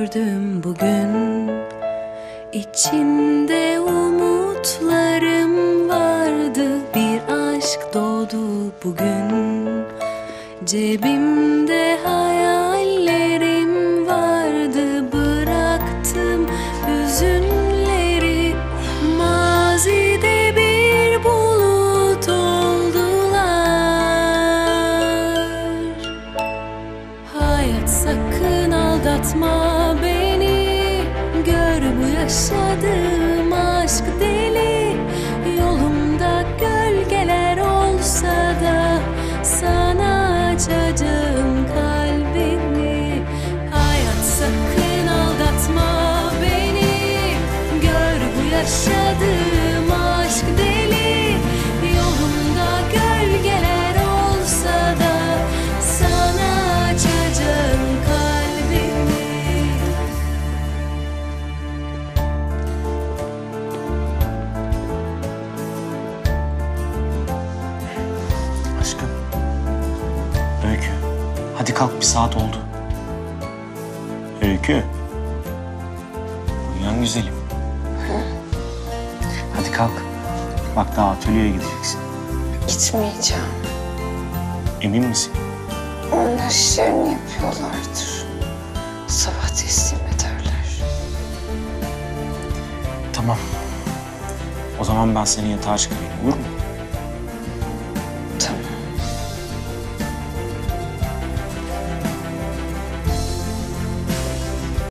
gördüm bugün. İçinde umutlarım vardı Bir aşk doğdu bugün. Cebimde hayallerim aldatma beni. Gör bu yaşadığım aşk deli Aşkım. Öykü. Hadi kalk bir saat oldu. Öykü. Uyan güzelim. Hadi kalk. Bak daha atölyeye gideceksin. Gitmeyeceğim. Emin misin? Onlar işlerini yapıyorlardır. Sabah teslim ederler. Tamam. O zaman ben seni yatağa çıkarayım olur mu?